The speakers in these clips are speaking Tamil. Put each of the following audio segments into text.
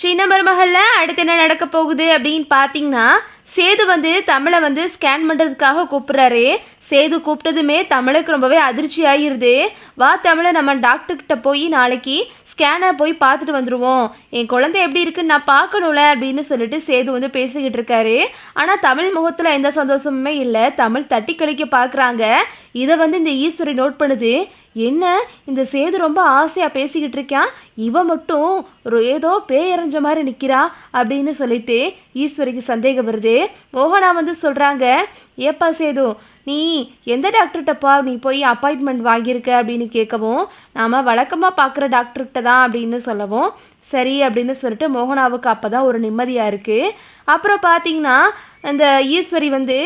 சின்ன மருமகளில் அடுத்து என்ன நடக்க போகுது அப்படின்னு பார்த்தீங்கன்னா சேது வந்து தமிழை வந்து ஸ்கேன் பண்ணுறதுக்காக கூப்பிட்றாரு. சேது கூப்பிட்டதுமே தமிழுக்கு ரொம்பவே அதிர்ச்சி ஆகிருது வா தமிழை நம்ம டாக்டர்கிட்ட போய் நாளைக்கு ஸ்கேனை போய் பார்த்துட்டு வந்துடுவோம் என் குழந்தை எப்படி இருக்குன்னு நான் பார்க்கணும்ல அப்படின்னு சொல்லிட்டு சேது வந்து பேசிக்கிட்டு இருக்காரு. ஆனால் தமிழ் முகத்தில் எந்த சந்தோஷமுமே இல்லை. தமிழ் தட்டி கழிக்க பார்க்குறாங்க இதை வந்து இந்த ஈஸ்வரி நோட் பண்ணுது. என்ன இந்த சேது ரொம்ப ஆசையாக பேசிக்கிட்டு இருக்கான் இவன் மட்டும் ஏதோ பேயறிஞ்ச மாதிரி நிற்கிறா அப்படின்னு சொல்லிட்டு ஈஸ்வரிக்கு சந்தேகம் வருது. மோகனா வந்து சொல்கிறாங்க ஏப்பா சேது நீ எந்த டாக்டர்கிட்டப்பா நீ போய் அப்பாயின்மெண்ட் வாங்கியிருக்க அப்படின்னு கேட்கவும் நாம் வழக்கமாக பார்க்குற டாக்டர்கிட்ட தான் அப்படின்னு சொல்லவும் சரி அப்படின்னு சொல்லிட்டு மோகனாவுக்கு அப்போ தான் ஒரு நிம்மதியாக இருக்குது அப்புறம் பார்த்தீங்கன்னா அந்த ஈஸ்வரி வந்து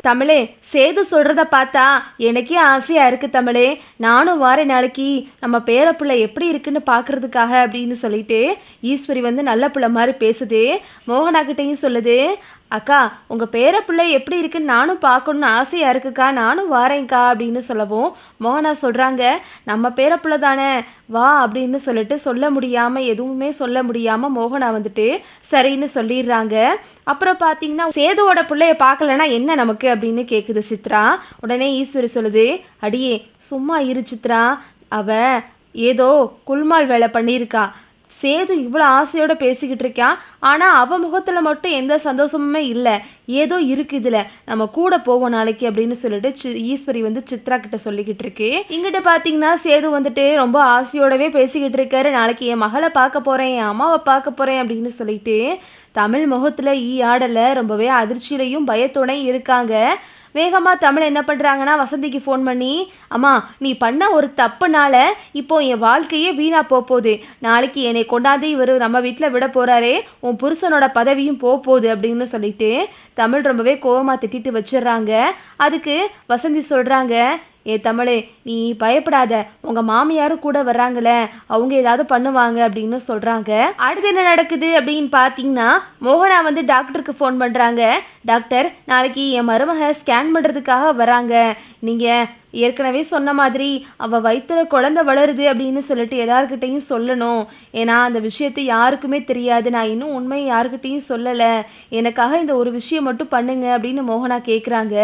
தமிழே சேது சொல்கிறத பார்த்தா எனக்கே ஆசையாக இருக்குது தமிழே. நானும் வார நாளைக்கு நம்ம பேரப்பிள்ளை எப்படி இருக்குன்னு பார்க்குறதுக்காக அப்படின்னு சொல்லிட்டு ஈஸ்வரி வந்து நல்ல பிள்ளை மாதிரி பேசுது. மோகனா கிட்டேயும் சொல்லுது. அக்கா உங்கள் பேரப்பிள்ளை எப்படி இருக்குன்னு நானும் பார்க்கணுன்னு ஆசையாக இருக்குக்கா நானும் வாரேன்க்கா அப்படின்னு சொல்லவும் மோகனா சொல்கிறாங்க நம்ம பேரப்பிள்ளை தானே வா அப்படின்னு சொல்லிட்டு சொல்ல முடியாமல் எதுவுமே சொல்ல முடியாமல் மோகனா வந்துட்டு சரின்னு சொல்லிடுறாங்க. அப்புறம் பார்த்தீங்கன்னா சேதுவோட பிள்ளைய பார்க்கலனா என்ன நமக்கு அப்படின்னு கேட்குது சித்ரா. உடனே ஈஸ்வரி சொல்லுது அடியே சும்மா இரு சித்ரா. அவ ஏதோ குல்மால் வேலை பண்ணியிருக்கா. சேது இவ்வளோ ஆசையோடு பேசிக்கிட்டு இருக்கான் ஆனால் அவன் முகத்தில் மட்டும் எந்த சந்தோஷமுமே இல்லை. ஏதோ இருக்கு இதில். நம்ம கூட போவோம் நாளைக்கு அப்படின்னு சொல்லிட்டு சி ஈஸ்வரி வந்து சித்ரா கிட்ட சொல்லிக்கிட்டு இருக்கு. இங்கிட்ட பார்த்தீங்கன்னா சேது வந்துட்டு ரொம்ப ஆசையோடவே பேசிக்கிட்டு இருக்காரு. நாளைக்கு என் மகளை பார்க்க போகிறேன் என் அம்மாவை பார்க்க போகிறேன் அப்படின்னு சொல்லிட்டு தமிழ் முகத்தில் ஈ ஆடலை. ரொம்பவே அதிர்ச்சியிலையும் பயத்தோடையும் இருக்காங்க. வேகமாக தமிழ் என்ன பண்ணுறாங்கன்னா வசந்திக்கு ஃபோன் பண்ணி அம்மா நீ பண்ண ஒரு தப்புனால இப்போ என் வாழ்க்கையே வீணா போக போகுது நாளைக்கு என்னை கொண்டாந்து இவர் நம்ம வீட்டில் விட போகிறாரே உன் புருஷனோட பதவியும் போக போகுது அப்படின்னு சொல்லிட்டு தமிழ் ரொம்பவே கோவமாக திட்டிட்டு வச்சிடுறாங்க. அதுக்கு வசந்தி சொல்கிறாங்க ஏ தமிழே நீ பயப்படாத. உங்க மாமியாரும் கூட வர்றாங்களே அவங்க ஏதாவது பண்ணுவாங்க அப்படின்னு சொல்றாங்க. அடுத்து என்ன நடக்குது அப்படின்னு பார்த்தீங்கன்னா மோகனா வந்து டாக்டருக்கு ஃபோன் பண்றாங்க. டாக்டர் நாளைக்கு என் மருமக ஸ்கேன் பண்றதுக்காக வராங்க. நீங்க ஏற்கனவே சொன்ன மாதிரி அவள் வயிற்றுல குழந்தை வளருது அப்படின்னு சொல்லிட்டு எல்லாருக்கிட்டையும் சொல்லணும். ஏன்னா அந்த விஷயத்தை யாருக்குமே தெரியாது. நான் இன்னும் உண்மையை யாருக்கிட்டையும் சொல்லலை. எனக்காக இந்த ஒரு விஷயம் மட்டும் பண்ணுங்க அப்படின்னு மோகனா கேட்குறாங்க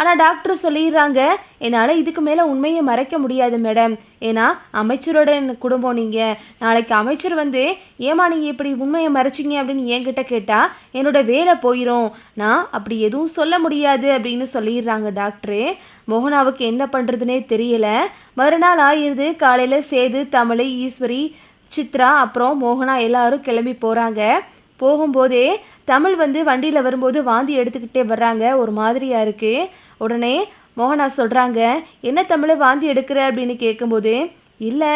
ஆனால் டாக்டர் சொல்லிடுறாங்க என்னால் இதுக்கு மேலே உண்மையை மறைக்க முடியாது மேடம். ஏன்னா அமைச்சரோட குடும்பம் நீங்கள் நாளைக்கு அமைச்சர் வந்து ஏமா நீங்கள் இப்படி உண்மையை மறைச்சிங்க? அப்படின்னு என்கிட்ட கேட்டால் என்னோட வேலை போயிடும் நான் அப்படி எதுவும் சொல்ல முடியாது அப்படின்னு சொல்லிடுறாங்க டாக்டரு. மோகனாவுக்கு என்ன பண்ணுறதுனே தெரியல. மறுநாள் ஆயிடுது காலையில் சேது தமிழ் ஈஸ்வரி சித்ரா அப்புறம் மோகனா எல்லாரும் கிளம்பி போகிறாங்க போகும்போதே தமிழ் வந்து வண்டியில் வரும்போது வாந்தி எடுத்துக்கிட்டே வர்றாங்க. ஒரு மாதிரியாக இருக்குது உடனே மோகனா சொல்கிறாங்க என்ன தமிழை வாந்தி எடுக்கிற? அப்படின்னு கேட்கும்போது இல்லை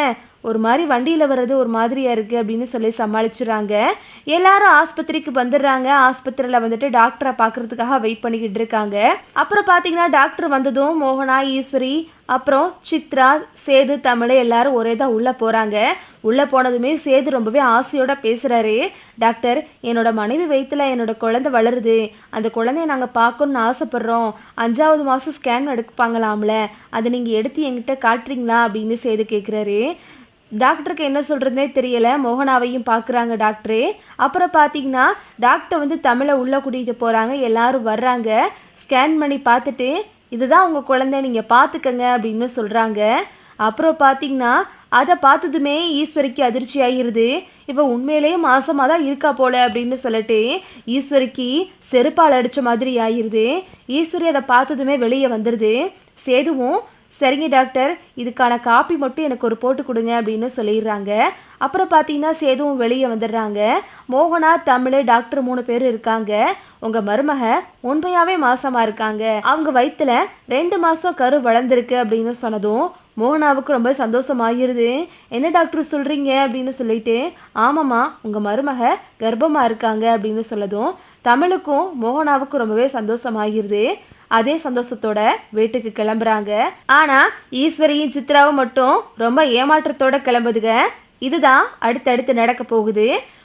ஒரு மாதிரி வண்டியில் வர்றது ஒரு மாதிரியாக இருக்குது அப்படின்னு சொல்லி சமாளிச்சுறாங்க. எல்லாரும் ஆஸ்பத்திரிக்கு வந்துடுறாங்க. ஆஸ்பத்திரியில் வந்துட்டு டாக்டரை பார்க்கறதுக்காக வெயிட் பண்ணிக்கிட்டு இருக்காங்க. அப்புறம் பார்த்தீங்கன்னா டாக்டர் வந்ததும் மோகனா ஈஸ்வரி அப்புறம் சித்ரா சேது தமிழ் எல்லாரும் ஒரே தான் உள்ளே போகிறாங்க உள்ளே போனதுமே சேது ரொம்பவே ஆசையோட பேசுகிறாரு டாக்டர் என்னோட மனைவி வயிற்றுல என்னோட குழந்தை வளருது. அந்த குழந்தைய நாங்கள் பார்க்கணுன்னு ஆசைப்பட்றோம். அஞ்சாவது மாதம் ஸ்கேன் எடுப்பாங்களாம்ல. அதை நீங்கள் எடுத்து என்கிட்ட காட்டுறீங்களா அப்படின்னு சேது கேட்குறாரு டாக்டருக்கு என்ன சொல்கிறதுனே தெரியல. மோகனாவையும் பார்க்குறாங்க டாக்டரு. அப்புறம் பார்த்தீங்கன்னா டாக்டர் வந்து தமிழை உள்ளே கூட்டிகிட்டு போகிறாங்க எல்லாரும் வர்றாங்க. ஸ்கேன் பண்ணி பார்த்துட்டு இதுதான் உங்கள் குழந்தை நீங்கள் பார்த்துக்கங்க அப்படின்னு சொல்கிறாங்க அப்புறம் பார்த்தீங்கன்னா அதை பார்த்ததுமே ஈஸ்வரிக்கு அதிர்ச்சி ஆகிருது இப்போ உண்மையிலேயே மாசமாக தான் இருக்கா போல அப்படின்னு சொல்லிட்டு ஈஸ்வரிக்கு செருப்பால் அடித்த மாதிரி ஆகிருது ஈஸ்வரி அதை பார்த்ததுமே வெளியே வந்துடுது சேதுவும் சரிங்க டாக்டர் இதுக்கான காப்பி மட்டும் எனக்கு ஒரு போட்டு கொடுங்க அப்படின்னு சொல்லிடுறாங்க. அப்புறம் பார்த்தீங்கன்னா சேதுவும் வெளியே வந்துடுறாங்க. மோகனா தமிழ் டாக்டர் மூணு பேர் இருக்காங்க. உங்கள் மருமக உண்மையாகவே மாசமா இருக்காங்க. அவங்க வயிற்றுல ரெண்டு மாதம் கரு வளர்ந்துருக்கு அப்படின்னு சொன்னதும் மோகனாவுக்கு ரொம்ப சந்தோஷமாகிருது என்ன டாக்டர் சொல்கிறீங்க அப்படின்னு சொல்லிட்டு ஆமாம்மா உங்கள் மருமக கர்ப்பமாக இருக்காங்க. அப்படின்னு சொல்லதும் தமிழுக்கும் மோகனாவுக்கும் ரொம்பவே சந்தோஷமாகிருது அதே சந்தோஷத்தோட வீட்டுக்கு கிளம்புறாங்க. ஆனால் ஈஸ்வரியும் சித்ராவும் மட்டும் ரொம்ப ஏமாற்றத்தோட கிளம்புதுங்க. இதுதான் அடுத்தடுத்து நடக்க போகுது.